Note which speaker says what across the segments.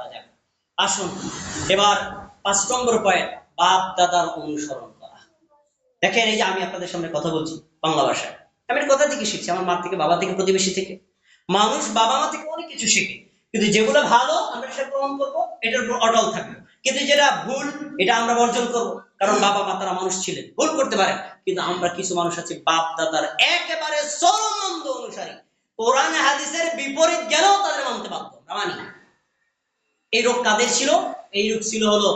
Speaker 1: করা যাবে। আসুন, এবার পাঁচ নম্বর পয়েন্ট বাপ দাদার অনুসরণ করা। দেখেন এই যে আমি আপনাদের সামনে কথা বলছি বাংলা ভাষায়। আমি থেকে শিখছি, আমার মা থেকে, বাবা থেকে, প্রতিবেশী থেকে। মানুষ বাবা মা থেকে অনেক কিছু শেখে, কিন্তু যেগুলো ভালো আমরা সেটা গ্রহণ করব, এটার উপর অটল থাকব। কিন্তু যেটা ভুল, এটা আমরা বর্জন করব। কারণ বাবা মা তারা মানুষ ছিলেন, ভুল করতে পারে। কিন্তু আমরা কিছু মানুষ আছি, বাপ দাদার একেবারে অনুসারী। কোরআন, হাদিসের বিপরীত গেলেও তাদের মানতে মানি। এই রোগ কাদের ছিল? এই রোগ ছিল হলো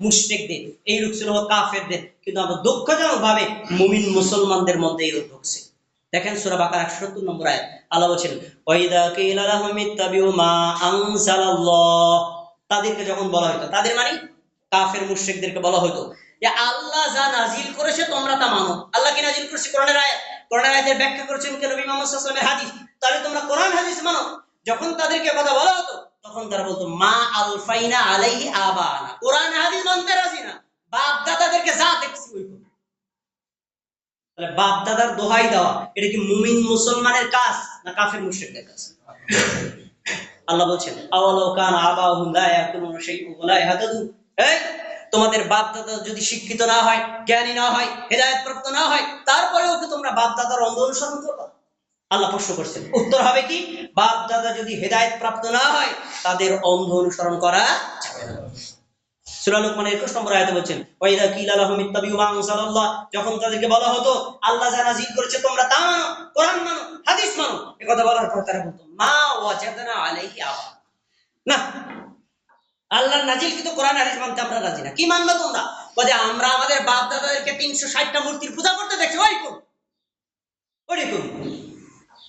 Speaker 1: মুশরিকদের, এই রোগ ছিল হলো কাফেরদের। কিন্তু আমরা দুঃখজনক ভাবে মুমিন মুসলমানদের মধ্যে এই রোগ ঢুকছে। দেখেন সূরা বাকারা 71 নম্বর আয়াত। আল্লাহ বলেন ওয়াইদা কিলা লাহুম ইত্তাবিউ মা আনজালাল্লাহ। তাদেরকে যখন বলা হতো তাদের মানে? কাফের মুশরিকদেরকে বলা হতো যে, আল্লাহ যা নাজিল করেছে তোমরা তা মানো। আল্লাহ কি নাজিল করেছে কোরআনের আয়াত? কোরআনের আয়াতের ব্যাখ্যা করেছেন কে নবী মুহাম্মদ সাল্লাল্লাহু আলাইহি হাদিস। তাহলে তোমরা কোরআন হাদিস মানো? যখন তাদেরকে কথা বলা তখন তারা বলতো, মা আলফাইনা আলাইহি আবানা। কোরআন হাদিস মানতে রাজি না। বাপ দাদাদেরকে যা দেখছি ওই তাহলে বাপ দাদার দোহাই দেওয়া, এটা কি মুমিন মুসলমানের কাজ না কাফের মুশরিকদের কাজ? আল্লাহ বলছেন, আওয়ালাউ কান আবাহুম লা ইয়াকুলুনা শাইউন ওয়া লা ইয়াহতাদুন এই, তোমাদের বাপ দাদা যদি শিক্ষিত না হয়, জ্ঞানী না হয় হেদায়েত প্রাপ্ত না হয়, তারপরেও কি তোমরা বাপ দাদার অন্ধ অনুসরণ করবে? আল্লাহ প্রশ্ন করছেন। উত্তর হবে কি? বাপ দাদা যদি হেদায়ত প্রাপ্ত না হয়, তাদের অন্ধ অনুসরণ করা যাবে না। সূরা লোকমানের 21 নম্বর আয়াতে বলছেন, ওয়াইদা কিলা মা যখন তাদেরকে বলা হতো, আল্লাহ যা নাযিল করেছে তোমরা তা মানো, কোরআন মানো, হাদিস মানো। এই কথা বলার পর তারা বলতো, মা ওয়াজাদনা আলাইহি আবা। না, আল্লাহর নাজিল কিন্তু কোরআন হাদিস মানতে আমরা রাজি না। কি মানবে তোমরা? বলে, আমরা আমাদের বাপ দাদাদেরকে 360টা মূর্তির পূজা করতে দেখছি ওই কোন? ওই কোন?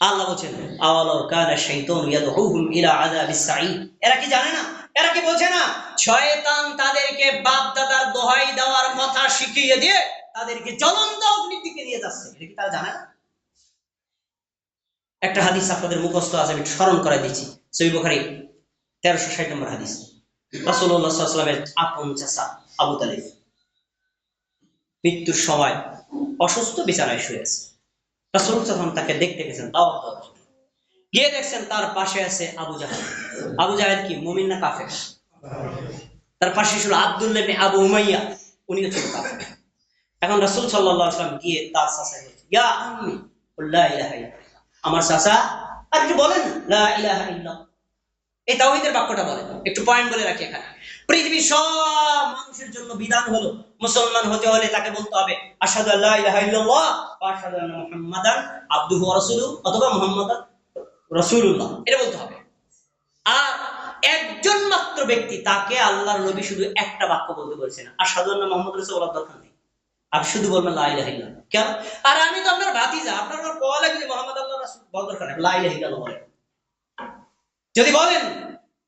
Speaker 1: আল্লাহ বলছেন, আওয়ালাউ কানা শাইতানু ইয়াদউহুম ইলা আযাবিস সাঈদ। এরা কি জানে না? এরা কি বলছে না? শয়তান তাদেরকে বাপ দাদার দোহাই দেওয়ার কথা শিখিয়ে দিয়ে তাদেরকে জ্বলন্ত অগ্নির দিকে নিয়ে যাচ্ছে। এটা কি তারা জানে না? একটা হাদিস আপনাদের মুখস্থ আছে, আমি স্মরণ করে দিচ্ছি। সহি বুখারী, তেরোশো ষাট নম্বর হাদিস। রাসূলুল্লাহ সাল্লাল্লাহু আলাইহি ওয়াসাল্লামের আপন চাচা আবু তালিব মৃত্যুর সময় অসুস্থ বিছানায় শুয়ে আছে। তাকে দেখতে গেছেন। গিয়ে দেখছেন তার পাশে আছে আবু জাহাল। আবু জাহাল কি? মুমিন না কাফের? তার পাশে ছিল আব্দুল্লাহ আবু উমাইয়া। উনিও ছিল কাফের। এখন রাসূল আলাইহি গিয়ে তার বলছে ইয়া আমার চাচা, আর কি বলেন, লা ইল্লাল্লাহ। এই তাওহীদের বাক্যটা বলেন। একটু পয়েন্ট বলে রাখি এখানে। পৃথিবীর সব মানুষের জন্য বিধান হলো মুসলমান হতে হলে তাকে বলতে হবে, আশহাদু আল্লা ইলাহা ইল্লাল্লাহ ওয়া আশহাদু আন্না মুহাম্মাদান আবদুহু ওয়া রাসূলুহু অথবা মুহাম্মাদান রাসূলুল্লাহ। এটা বলতে হবে। আর একজন মাত্র ব্যক্তি তাকে আল্লাহর নবী শুধু একটা বাক্য বলতে বলছেন আশহাদু আন্না মুহাম্মাদুর রাসূলুল্লাহ দরকার নেই। আপনি শুধু বলবেন লা কেন? আর আমি তো আপনার ভাতিজা, আপনার মুহাম্মদ আল্লাহ দরকার নেই। বলেন। যদি বলেন,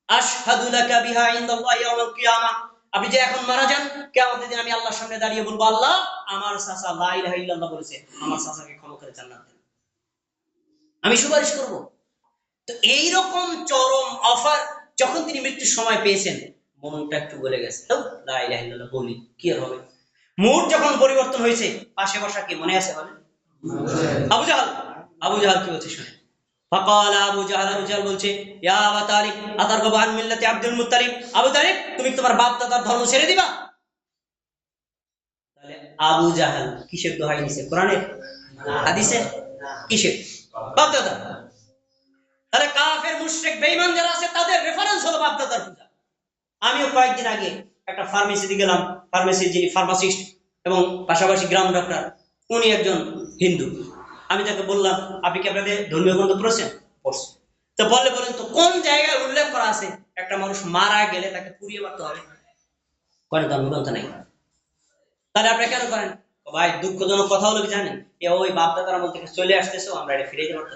Speaker 1: আশহাদু লাকা বিহা ইয়াউমাল কিয়ামাহ আপনি যে এখন মারা যান, কিয়ামতের দিন আমি আল্লাহর সামনে দাঁড়িয়ে বলব, আল্লাহ আমার চাচা লা ইলাহা ইল্লাল্লাহ বলেছে, আমার চাচাকে ক্ষমা করে জান্নাত দেন। আমি সুপারিশ করব। তো এই রকম চরম অফার, যখন তিনি মৃত্যুর সময় পেয়েছেন, মনটা একটু গলে গেছে। তো লা ইলাহা ইল্লাল্লাহ বলি, কি হবে? মুড যখন পরিবর্তন হয়েছে, পাশে বসা কি মনে আছে বলেন? আবু জাহাল আবু জাহাল কি বলছে শুনে? فقال আবু জাহাল আবু জাহাল বলছে ইয়া আবা তালিব আতারগবু আন মিল্লাতি আব্দুল মুত্তালিব আবু তালিব তুমি কি তোমার বাপ দাদার ধর্ম ছেড়ে দিবা তাহলে আবু জাহাল কিসের দোহাই দিছে কোরআনের হাদিসের কিসের বাপ দাদা তাহলে কাফের মুশরিক বেঈমান যারা আছে তাদের রেফারেন্স হলো বাপ দাদার পূজা আমিও কয়েকদিন আগে একটা ফার্মেসিতে গেলাম ফার্মেসির যিনি ফার্মাসিস্ট এবং পাশাপাশি গ্রাম ডক্টর উনি একজন হিন্দু আমি তাকে বললাম, আপনি কি আপনাদের ধর্মীয় গ্রন্থ পড়েছেন? পড়ছি। তো বলে বলেন তো, কোন জায়গায় উল্লেখ করা আছে, একটা মানুষ মারা গেলে তাকে পুড়িয়ে মারতে হবে? করেন ধর্মগ্রন্থ নাই। তাহলে আপনি কেন করেন? ভাই, দুঃখজনক কথা হলো কি জানেন? এ ওই বাপ দাদার আমল থেকে চলে আসতেছে আমরা এটা ফিরে যেতে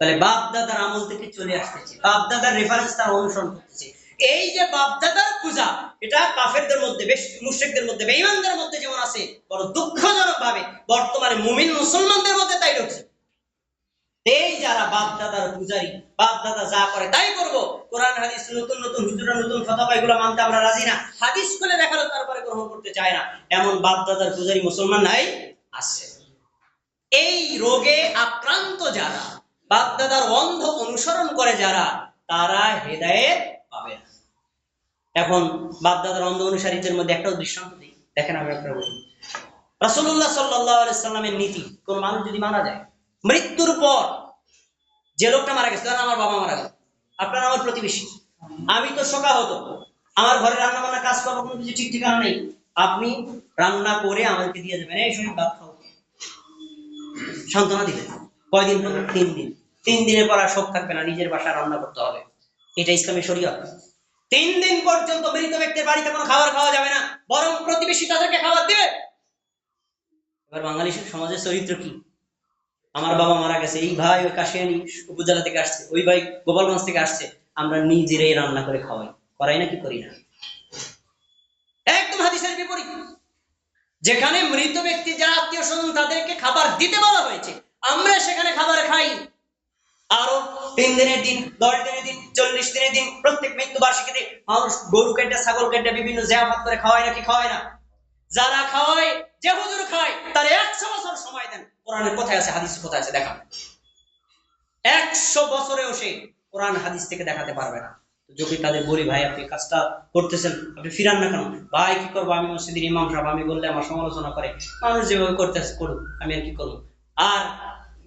Speaker 1: তাহলে বাপ দাদার আমল থেকে চলে আসতেছি। বাপ দাদার রেফারেন্স তারা অনুসরণ করতেছে। এই যে বাপ দাদার পূজা, এটা কাফেরদের মধ্যে বেশ, মুশরিকদের মধ্যে, বেঈমানদের মধ্যে যেমন আছে, বড় দুঃখজনক ভাবে বর্তমানে মুমিন মুসলমানদের মধ্যে তাই ঢুকছে এই যারা বাপ দাদার পূজারি বাপ দাদা যা করে তাই করব। কোরআন, হাদিস, নতুন নতুন হুজুরা নতুন ফতোয়া, এগুলো মানতে আমরা রাজি না। হাদিস খুলে দেখাল, তারপরে গ্রহণ করতে চায় না। এমন বাপ দাদার পূজারি মুসলমান নাই, আছে। এই রোগে আক্রান্ত যারা বাপ দাদার অন্ধ অনুসরণ করে যারা, তারা হেদায়েত পাবে না। এখন বাপদাদার অন্ধ অনুসারীদের মধ্যে একটা দৃষ্টান্ত দিই। দেখেন আমি আপনার বলি আলাইহি সাল্লামের নীতি, কোন মানুষ যদি মারা যায়, মৃত্যুর পর যে লোকটা মারা গেছে আমার বাবা মারা গেল আপনার আমার প্রতিবেশী। আমি তো শোকা হতো আমার ঘরে রান্না বান্না কাজ করব কোনো কিছু ঠিক ঠিকানা নেই। আপনি রান্না করে আমাদেরকে দিয়ে দেবেন। এই শরীর ভাত খাও। সান্ত্বনা দিবেন। কয়দিন তিন দিন। তিন দিনের পর আর শোক থাকবে না। নিজের বাসায় রান্না করতে হবে। এটা ইসলামী শরীয়ত। তিন দিন পর্যন্ত মৃত ব্যক্তির বাড়িতে কোনো খাবার খাওয়া যাবে না, বরং প্রতিবেশী তাদেরকে খাবার দেবে। এবার বাঙালি সমাজের চরিত্র কি? আমার বাবা মারা গেছে, এই ভাই ওই কাশিয়ানি উপজেলা থেকে আসছে, ওই ভাই গোপালগঞ্জ থেকে আসছে, আমরা নিজেরাই রান্না করে খাওয়াই। করাই না কি করি না? একদম হাদিসের বিপরীত। যেখানে মৃত ব্যক্তি যারা আত্মীয় স্বজন তাদেরকে খাবার দিতে বলা হয়েছে, আমরা সেখানে খাবার খাই। আরও তিন দিনের দিন, দশ দিনের দিন, চল্লিশ দিনের দিন, প্রত্যেক মৃত্যু বার্ষিকীতে মানুষ গরু কেটে, ছাগল কেটে, বিভিন্ন জিয়াফাত করে খাওয়ায় নাকি খাওয়ায় না? যারা খাওয়ায়, যে হুজুর খায়, তার একশো বছর সময় দেন। কোরআনের কোথায় আছে, হাদিস কোথায় আছে, দেখান। একশো বছরেও সে কোরআন, হাদিস থেকে দেখাতে পারবে না। যদি তাদের বলি ভাই আপনি কাজটা করতেছেন, আপনি ফিরান না কেন? ভাই, কি করব? আমি মসজিদের ইমাম, সাহেব, আমি বললে আমার সমালোচনা করে। মানুষ যেভাবে করতেছে, করুক, আমি আর কি করব? আর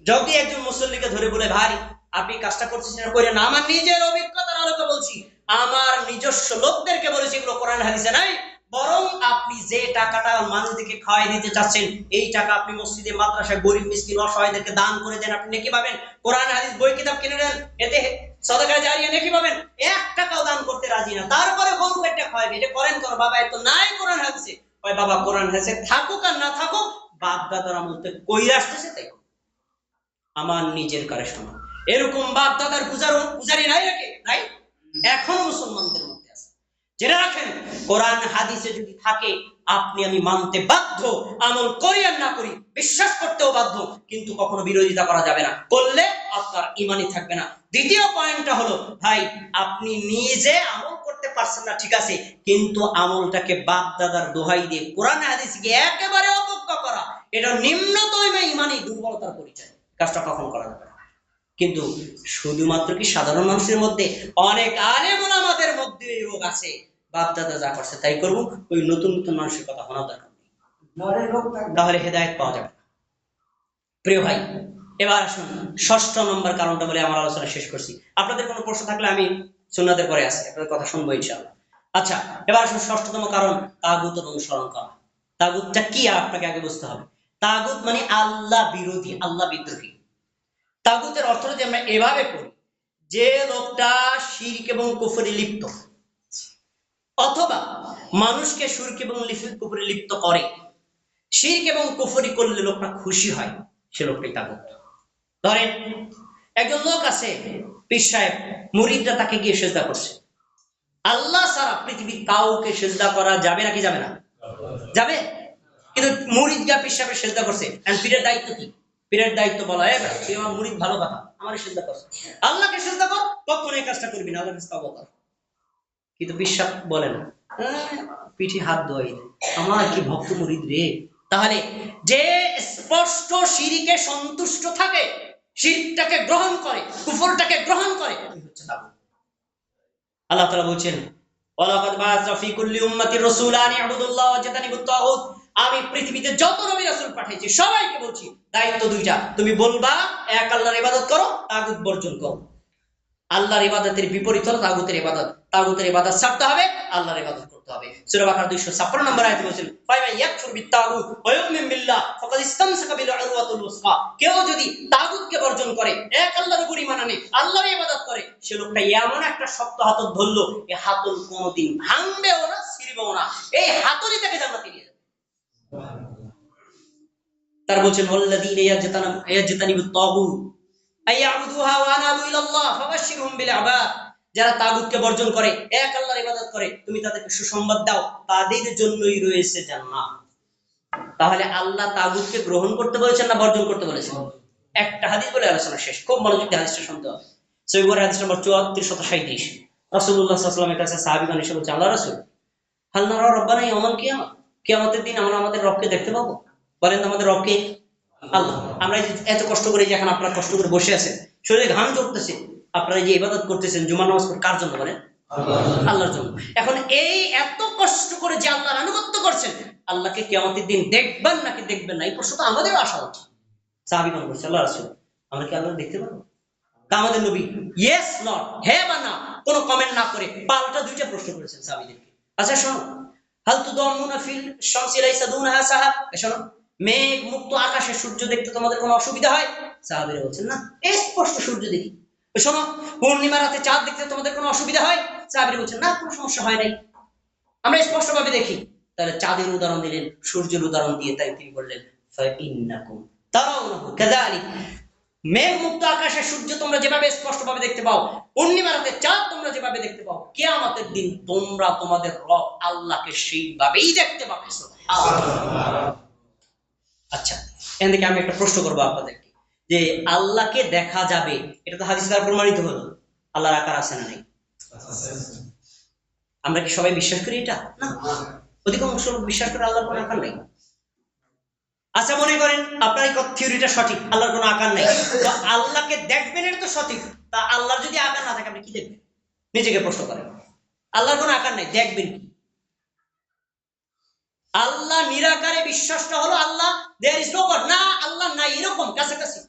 Speaker 1: যদি একজন মুসল্লিকে ধরে বলে, ভাই আপনি কাজটা করতেছেন করে না। আমার নিজের অভিজ্ঞতার আলোকে বলছি। আমার নিজস্ব লোকদেরকে বলেছি এগুলো কোরআন হাদিসে নাই। বরং আপনি যে টাকাটা মানুষদেরকে খাওয়াই দিতে চাচ্ছেন, এই টাকা আপনি মসজিদে, মাদ্রাসায় গরিব, মিসকিন, অসহায়দেরকে দান করে দেন। আপনি নাকি পাবেন? কোরআন, হাদিস, বই, কিতাব কিনে নেন। এতে সদকায় জারিয়ে নাকি পাবেন? এক টাকাও দান করতে রাজি না। তারপরে গরু একটা খাওয়াবে এটা করেন কোন? বাবা এত নাই কোরআন, হাদিসে। ওই বাবা, কোরআন, হাদিসে থাকুক আর না থাকুক বাপ দাদার আমল কই আসতেছে তাই। আমার নিজের কারে শোনা এরকম বাপ দাদার পূজার পূজারি নাই নাকি? নাই? এখনও মুসলমানদের মধ্যে আছে। জেনে রাখেন, কোরআন, হাদিসে যদি থাকে, আপনি আমি মানতে বাধ্য, আমল করি আর না করি, বিশ্বাস করতেও বাধ্য, কিন্তু কখনো বিরোধিতা করা যাবে না। করলে আপনার ইমানই থাকবে না। দ্বিতীয় পয়েন্টটা হলো, ভাই, আপনি নিজে আমল করতে পারছেন না, ঠিক আছে, কিন্তু আমলটাকে বাপ দাদার দোহাই দিয়ে কোরআন হাদিসকে একেবারে অবজ্ঞা করা, এটা নিম্নতম ইমানই দুর্বলতার পরিচয়। কাজটা কখন করা যাবে? কিন্তু শুধুমাত্র কি সাধারণ মানুষের মধ্যে? অনেক আলেম আমাদের মধ্যে এই রোগ আছে। বাপ দাদা যা করছে তাই করব ওই নতুন নতুন মানুষের কথা শোনা দরকার তাহলে হেদায়ত পাওয়া যাবে প্রিয় ভাই এবার আসুন ষষ্ঠ নম্বর কারণটা বলে আমার আলোচনা শেষ করছি। আপনাদের কোনো প্রশ্ন থাকলে আমি সুন্নাদের পরে আসি আপনাদের কথা শুনব ইনশাআল্লাহ। আচ্ছা এবার আসুন ষষ্ঠতম কারণ তাগুতের অনুসরণ করা। তাগুতটা কি আপনাকে আগে বুঝতে হবে? তাগুত মানে আল্লাহ বিরোধী আল্লাহ বিদ্রোহী। তাগুতের অর্থ যদি আমরা এভাবে করি যে লোকটা শিরক এবং কুফরে লিপ্ত। অথবা মানুষকে সুরক এবং কুফরে লিপ্ত করে। শিরক এবং কুফরি করলে লোকটা খুশি হয়, সে লোকটাই তাগুত। ধরেন, একজন লোক আছে, পীর সাহেব, মুরিদরা তাকে গিয়ে সেজদা করছে। আল্লাহ সারা পৃথিবীর কাউকে সেজদা করা যাবে নাকি যাবে না? যাবে। কিন্তু মুরিদ গা পীর সাহেবের সেজদা করছে। পীরের দায়িত্ব কি? পীরের দায়িত্ব বলা হয় তুই আমার মুরিদ, ভালো কথা। আমার সেজদা করছে আল্লাহকে সেজদা কর কখনো এই কাজটা করবি না আল্লাহকে তাওবা কর। কিন্তু বিশ্বাস বলে না পিঠে হাত দেয়। আমার কি ভক্ত মুরিদ রে? তাহলে যে স্পষ্ট শিরিকে সন্তুষ্ট থাকে, শিরটাকে গ্রহণ করে, কুফরটাকে গ্রহণ করে আল্লাহ তাআলা বলছেন, ওয়ালাকাদ বাআসনা ফি কুল্লি উম্মাতির রাসূলা আন জাতানিবুত তাগুত। আমি পৃথিবীতে যত নবী রাসূল পাঠিয়েছি, সবাইকে বলছি, দায়িত্ব দুইটা। তুমি বলবা, এক আল্লাহর ইবাদত করো, তাগুত বর্জন করো। আল্লাহর ইবাদতের বিপরীত হলো তাগুতের ইবাদত। তাগুতের ইবাদত ছাড়তে হবে, আল্লাহর ইবাদত করতে হবে। সূরা বাকারা 256 নম্বর আয়াতে বলেছেন, ফাইমা ইয়াকফুর বিত্তাগুত ওয়া ইউমিন বিল্লাহ, ফাকাদ ইসতামসাকা বিল উরওয়াতুল উসকা। কেউ যদি তাগুতকে বর্জন করে, এক আল্লাহর উপর ঈমান আনে আল্লাহর ইবাদত করে, সে লোকটা এমন একটা শক্ত হাতল ধরলো এই হাতল কোনোদিন ভাঙবেও না, ছিড়বেও না। এই হাতলই তাকে জান্নাতে নিয়ে তার বলছেন ওয়াল্লাযীনা ইয়াজতানা ইয়াজতানিবুত যারা তাগুতকে বর্জন করে, এক আল্লাহর ইবাদত করে, তুমি তাদেরকে সুসংবাদ দাও, তাদের জন্যই রয়েছে জান্নাত। তাহলে আল্লাহ তাগুতকে গ্রহণ করতে বলেছেন না বর্জন করতে বলেছেন? একটা হাদিস বলে আলোচনা শেষ। খুব মনোযোগ দিয়ে হাদিসটা শুনতে হবে। সহিহ বুখারী হাদিস নম্বর 7437 রাসূলুল্লাহ সাল্লাল্লাহু আলাইহি ওয়াসাল্লামের কাছে সাহাবীগণ এসে বলছে আল্লাহ রাসূল, হাল নারা রব্বানা ইয়াওমাল কিয়ামত কিয়ামতের দিন আমরা আমাদের রবকে দেখতে পাবো? বলেন তো আমাদের রবকে? আল্লাহ। আমরা এত কষ্ট করে যে এখন আপনারা কষ্ট করে বসে আছেন শরীরে ঘাম জড়তেছে আপনারা যে ইবাদত করতেছেন জুমার নামাজ পড়ে কার জন্য বলেন? আল্লাহর জন্য। এখন এই এত কষ্ট করে যে আল্লাহর আনুগত্য করছেন আল্লাহকে কেমতের দিন দেখবেন নাকি দেখবেন না? এই প্রশ্ন তো আমাদেরও আসা উচিত। সাহাবিগণ করছে আল্লাহ রাসূল আমরা কি আল্লাহ দেখতে পাবো? তা আমাদের নবী ইয়েস নট হ্যাঁ বা না? কোনো কমেন্ট না করে পাল্টা দুইটা প্রশ্ন করেছেন সাহাবিদেরকে। আচ্ছা শোনো। হাল তু দমুনা ফিল শামসি লাইসা দুনহা সাহাব? শোনো। মেঘ মুক্ত আকাশে সূর্য দেখতে তোমাদের কোনো অসুবিধা হয়? সাহাবীরা বলছেন, না স্পষ্ট সূর্য দেখি। শোনো পূর্ণিমা রাতে চাঁদ দেখতে তোমাদের কোনো অসুবিধা হয়? সাহাবীরা বলছেন, না, কোনো সমস্যা হয় নাই। আমরা স্পষ্টভাবে দেখি। তাহলে চাঁদের উদাহরণ দিলেন, সূর্যের উদাহরণ দিয়ে তাই তিনি বললেন মেঘ মুক্ত আকাশে সূর্য তোমরা যেভাবে স্পষ্টভাবে দেখতে পাও, পূর্ণিমা রাতে চাঁদ তোমরা যেভাবে দেখতে পাও, কিয়ামতের দিন তোমরা তোমাদের রব আল্লাহকে সেইভাবেই দেখতে পাবে। আচ্ছা এখান থেকে আমি একটা প্রশ্ন করব আপনাদেরকে। যে আল্লাহকে দেখা যাবে, এটা তো হাদিস দ্বারা প্রমাণিত হলো, আল্লাহর আকার আছে না নেই? আমরা কি সবাই বিশ্বাস করি এটা? না। অধিকাংশ বিশ্বাস করে আল্লাহর কোনো আকার নেই। আচ্ছা মনে করেন আপনার থিওরিটা সঠিক, আল্লাহর কোনো আকার নেই। তো আল্লাহকে দেখবেন এটা তো সঠিক, তা আল্লাহর যদি আকার না থাকে, আপনি কি দেখবেন? নিজেকে প্রশ্ন করেন। আল্লাহর কোনো আকার নাই, দেখবেন কি? আল্লাহ নিরাকারে বিশ্বাসটা হলো, আল্লাহ দেয়ার ইজ নো গড না, আল্লাহ নাই, এরকম কাছাকাছি।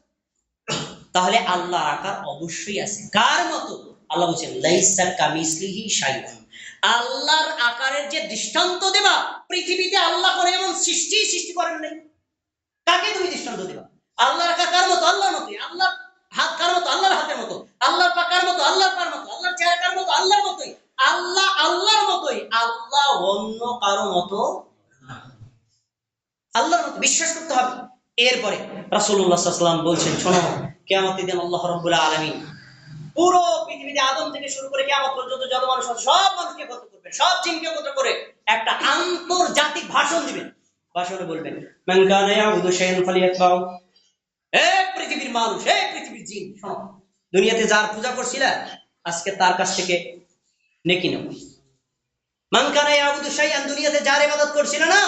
Speaker 1: তাহলে আল্লাহ আকার অবশ্যই আছে। কার মতো? আল্লাহ বলছেন লাইসা কামিসলিহি শাইউন। আল্লাহর আকারের যে দৃষ্টান্ত দেবা, পৃথিবীতে আল্লাহ করে এমন সৃষ্টি সৃষ্টি করেন নাই। কাকে তুমি দৃষ্টান্ত দেবা? আল্লাহর আকার কার মতো? আল্লাহর মতোই। আল্লাহর হাত কার মতো? আল্লাহর হাতের মতো। আল্লাহর পা কার মতো? আল্লাহর পার মতো। আল্লাহর চেহারা কার মতো? আল্লাহর মতোই। আল্লাহ আল্লাহর মতোই। আল্লাহ অন্য কারও মতো না। আল্লাহর মতো বিশ্বাস করতে হবে। এরপরে সাল্লাল্লাহু বলছেন, শোনো, কিয়ামতের দিন আল্লাহ রাব্বুল আলামিন পুরো পৃথিবীতে আদম থেকে শুরু করে কিয়ামত পর্যন্ত যত মানুষ আছে, সব মানুষকে একত্র করবেন, সব জিনকে একত্র করে একটা আন্তর্জাতিক ভাষণ দিবেন। ভাষণে বলবেন, মান কানা ইয়াবুদু শাইআন ফালিয়াতবাউ। হে পৃথিবীর মানুষ পৃথিবীর জিন, শোনো, দুনিয়াতে যার পূজা করছিলা, আজকে তার কাছ থেকে নেকি নেব মান কানা ইয়াবুদু দুনিয়াতে যার ইবাদত করছিল না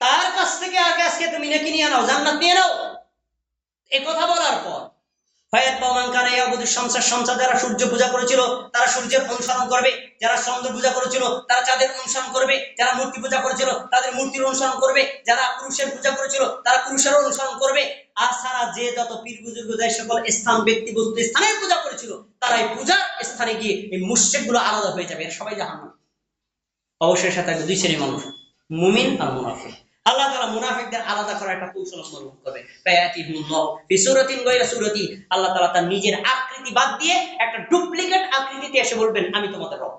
Speaker 1: তার কাছ থেকে আগে আজকে তুমি নেকি নিয়ে নাও, জান্নাত নিয়ে নাও। এই কথা বলার পর ফায়াত পাওমান কানা ইয়াবুদু শামসা শামসা যারা সূর্য পূজা করেছিল, তারা সূর্যের অনুসরণ করবে। যারা চন্দ্র পূজা করেছিল, তারা চাঁদের অনুসরণ করবে। যারা মূর্তি পূজা করেছিল, তাদের মূর্তির অনুসরণ করবে। যারা পুরুষের পূজা করেছিল, তারা পুরুষের অনুসরণ করবে। আর সারা যে যত পীর বুজুর্গ যে সকল স্থান, ব্যক্তি বস্তু স্থানের পূজা করেছিল, তারা এই পূজার স্থানে গিয়ে এই মুশরিকগুলো আলাদা হয়ে যাবে। সবাই জাহান্নাম। অবশ্যই সাথে দুই শ্রেণির মানুষ, মুমিন আর মুনাফিক। আল্লাহ তাআলা মুনাফিকদের আলাদা করার একটা কৌশল অবলম্বন করবে। ফায়াতিহুল্লাহ ফি সূরাতিন গায়রা সূরাতি আল্লাহ তাআলা তার নিজের আকৃতি বাদ দিয়ে একটা ডুপ্লিকেট আকৃতিতে এসে বলবেন, আমি তোমাদের রব।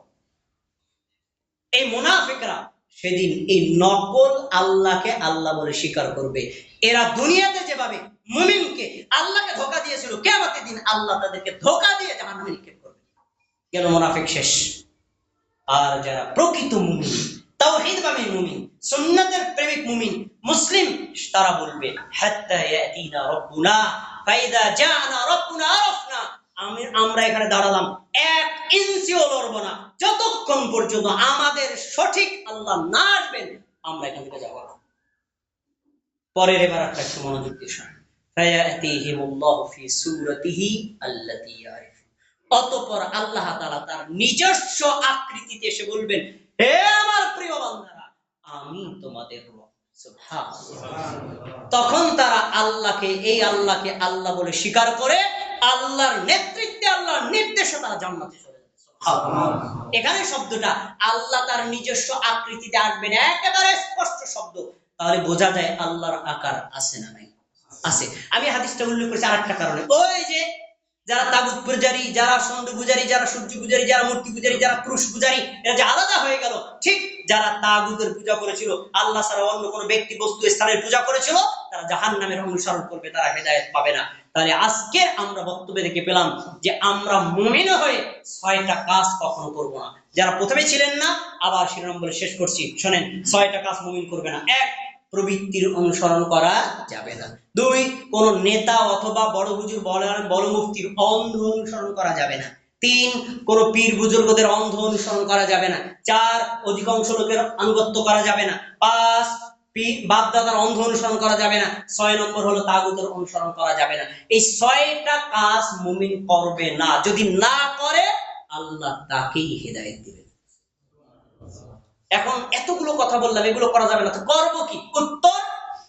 Speaker 1: এই মুনাফিকরা সেদিন এই নকল আল্লাহকে আল্লাহ বলে স্বীকার করবে। এরা দুনিয়াতে যেভাবে মুমিনকে আল্লাহকে ধোকা দিয়েছিল, কিয়ামতের দিন আল্লাহ তাদেরকে ধোকা দিয়ে জাহান্নামে নিক্ষেপ করবে। গেল মুনাফিক শেষ? আর যারা প্রকৃত মুমিন ভাবে মুমিন প্রেমিক মুমিন, মুসলিম, তারা বলবে, হাত্তা ইয়াতিনা রাব্বুনা, ফাইদা জাআনা রাব্বুনা আমি, আমরা এখানে দাঁড়ালাম, এক ইঞ্চিও লড়বো না। যতক্ষণ পর্যন্ত আমাদের সঠিক আল্লাহ না আসবেন, আমরা এখান থেকে যাব না। পরের এবার একটা একটু মনোযোগ দিয়ে ফায়াতিহিমুল্লাহু ফি সূরাতিহি ইয়ারিফুন। অতঃপর আল্লাহ তাআলা তার নিজস্ব আকৃতিতে এসে বলবেন, হে আমার আমি তোমাদের তখন তারা আল্লাহকে, এই আল্লাহকে আল্লাহ বলে স্বীকার করে আল্লাহর নেতৃত্বে, আল্লাহর নির্দেশে তারা জান্নাতে এখানে শব্দটা আল্লাহ তার নিজস্ব আকৃতিতে আসবেন একেবারে স্পষ্ট শব্দ। তাহলে বোঝা যায় আল্লাহর আকার আছে না নাই? আছে। আমি হাদিসটা উল্লেখ করেছি আরেকটা কারণে। ওই যে যারা তাগুত পূজারি, যারা চন্দ্র পূজারি, যারা সূর্য পূজারি, যারা মূর্তি পূজারি, যারা পুরুষ পূজারি, এরা যে আলাদা হয়ে গেল। ঠিক যারা তাগুতের পূজা করেছিল, আল্লাহ ছাড়া অন্য কোনো ব্যক্তি বস্তু স্থানের পূজা করেছিল, তারা জাহান নামের অনুসরণ করবে, তারা হেদায়ত পাবে না। তাহলে আজকে আমরা বক্তব্যে দেখে পেলাম যে আমরা মুমিন হয়ে ছয়টা কাজ কখনো করব না। যারা প্রথমে ছিলেন না, আবার শিরোনাম বলে শেষ করছি। শোনেন, ছয়টা কাজ মুমিন করবে না। এক প্রবৃত্তির অনুসরণ করা যাবে না। দুই, কোন নেতা অথবা বড় হুজুর বড় মুফতির অন্ধ অনুসরণ করা যাবে না। তিন, কোন পীর বুজুর্গদের অন্ধ অনুসরণ করা যাবে না। চার, অধিকাংশ লোকের আনুগত্য করা যাবে না। পাঁচ পি- বাপ দাদার অন্ধ অনুসরণ করা যাবে না। ছয় নম্বর হলো তাগুতের অনুসরণ করা যাবে না। এই ছয়টা কাজ মুমিন করবে না। যদি না করে, আল্লাহ তাকেই হেদায়েত দিবেন। এখন এতগুলো কথা বললাম, এগুলো করা যাবে না তো। করব কি? উত্তর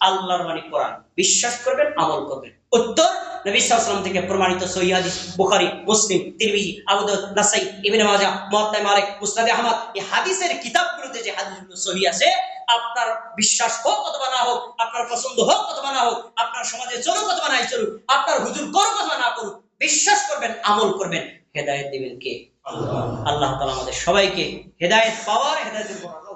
Speaker 1: আল্লাহর বাণী কোরআন। বিশ্বাস করবেন, আমল করবেন। উত্তর নবী সাল্লাল্লাহু থেকে প্রমাণিত হাদিস, বুখারী, মুসলিম, তিরমিজি, আবু দাউদ, নাসাই, ইবনে মাজাহ মুয়াত্তা মালিক, মুসনাদ আহমদ, এই হাদিসের কিতাবগুলোতে যে হাদিসগুলো সহিহ আছে, আপনার বিশ্বাস হোক অথবা না হোক, আপনার পছন্দ হোক অথবা না হোক, আপনার সমাজে চলুক অথবা নাই চলুক, আপনার হুজুর করুক অথবা না করুক, বিশ্বাস করবেন, আমল করবেন, হেদায়েত দিবেন কে? আল্লাহ তালা আমাদের সবাইকে হেদায়ত পাওয়ার হেদায়তের উপর আল্লাহ